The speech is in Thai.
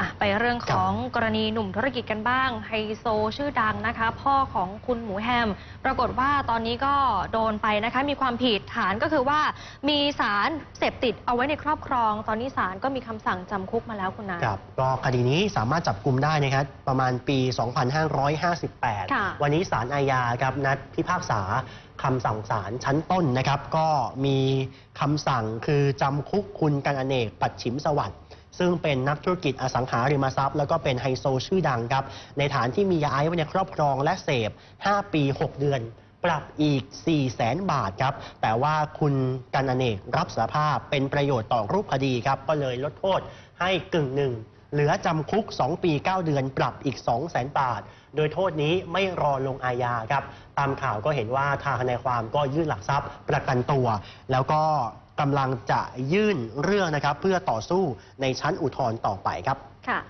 อะไปเรื่องของกรณีหนุ่มธุรกิจกันบ้าง ไฮโซชื่อดังนะคะ พ่อของคุณหมูแฮม ปรากฏว่าตอนนี้ก็โดนไปนะคะ มีความผิดฐานก็คือว่า มีสารเสพติดเอาไว้ในครอบครอง ตอนนี้ศาลก็มีคำสั่งจำคุกมาแล้วคุณนาครับก็คดีนี้สามารถจับกลุ่มได้นะครับประมาณปี ค่ะ 2558 วันนี้ศาลอาญาครับนัดพิพากษาคำสั่งศาลชั้นต้นนะครับ ก็มีคำสั่งคือจำคุกคุณกันอเนกปัดฉิมสวัสดิ์ ซึ่งเป็นนักธุรกิจอสังหาริมทรัพย์ แล้วก็เป็นไฮโซชื่อดังครับ ในฐานที่มียาไอซ์ไว้ในครอบครองและเสพ 5 ปี 6 เดือน ปรับอีก 4 0 0แสนบาทครับ แต่ว่าคุณกันอเนกรับสารภาพเป็นประโยชน์ต่อรูปคดีครับ ก็เลยลดโทษให้กึ่งหนึ่งเหลือจำคุก 2 ปี 9 เดือน ปรับอีก 2 0 0แสนบาท โดยโทษนี้ไม่รอลงอาญาครับ ตามข่าวก็เห็นว่าทางทนายความก็ยื่นหลักทรัพย์ประกันตัว แล้วก็ กำลังจะยื่นเรื่องนะครับเพื่อต่อสู้ในชั้นอุทธรณ์ต่อไปครับค่ะ